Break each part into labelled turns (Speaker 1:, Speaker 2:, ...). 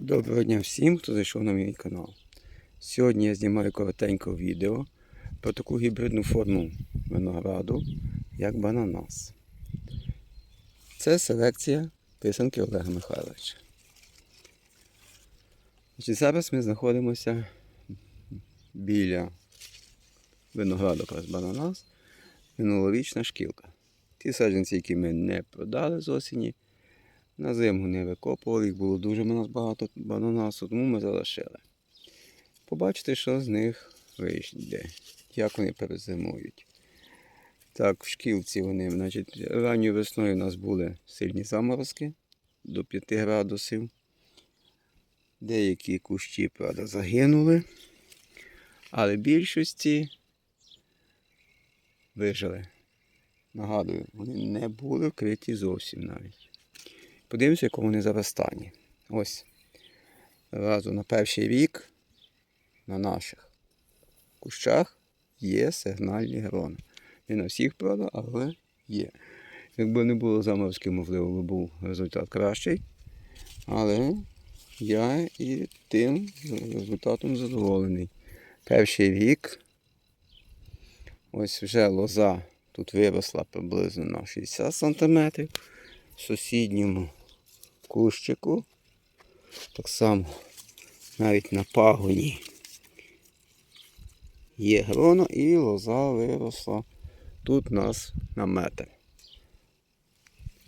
Speaker 1: Доброго дня всім, хто зайшов на мій канал. Сьогодні я знімаю коротеньке відео про таку гібридну форму винограду, як бананас. Це селекція писанки Олега Михайловича. Значить, зараз ми знаходимося біля винограду бананас, минулорічна шкілка. Ті саджанці, які ми не продали з осені, на зиму не викопували, їх було дуже в нас багато бананасу, тому ми залишили. Побачите, що з них вийде, як вони перезимують. Так, в шкілці вони, значить, ранньою весною у нас були сильні заморозки до 5 градусів. Деякі кущі, правда, загинули, але більшості вижили. Нагадую, вони не були вкриті зовсім навіть. Подивимося, якому вони зараз стані. Ось. Разу на перший рік на наших кущах є сигнальні грони. Не на всіх, правда, але є. Якби не було заморозків, можливо, би був результат кращий. Але я і тим результатом задоволений. Перший рік. Ось вже лоза тут виросла приблизно на 60 см. В сусідньому кущику. Так само навіть на пагоні є грона і лоза виросла тут у нас на метр.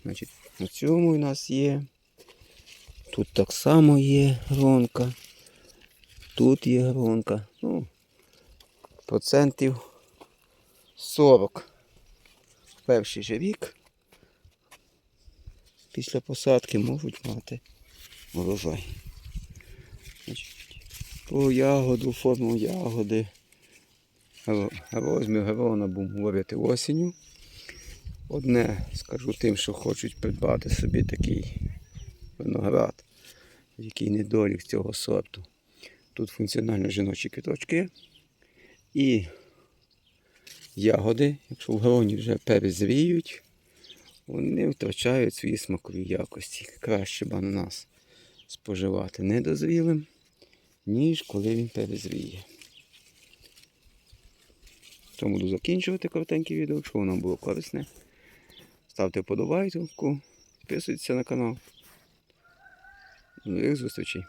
Speaker 1: Значить, на цьому у нас є. Тут так само є гронка. Тут є гронка. Ну, процентів 40 в перший же рік після посадки можуть мати урожай. По ягоду, форму ягоди, ро- розмір грона будемо говорити осінню. Одне скажу тим, що хочуть придбати собі такий виноград, який недолік цього сорту. Тут функціонально жіночі квіточки і ягоди, якщо в гроні вже перезріють, вони втрачають свої смакові якості. Краще бананас споживати недозрілим, ніж коли він перезріє. Тому буду закінчувати коротеньке відео. Якщо воно було корисне, ставте вподобайку, підписуйтесь на канал. До нових зустрічей!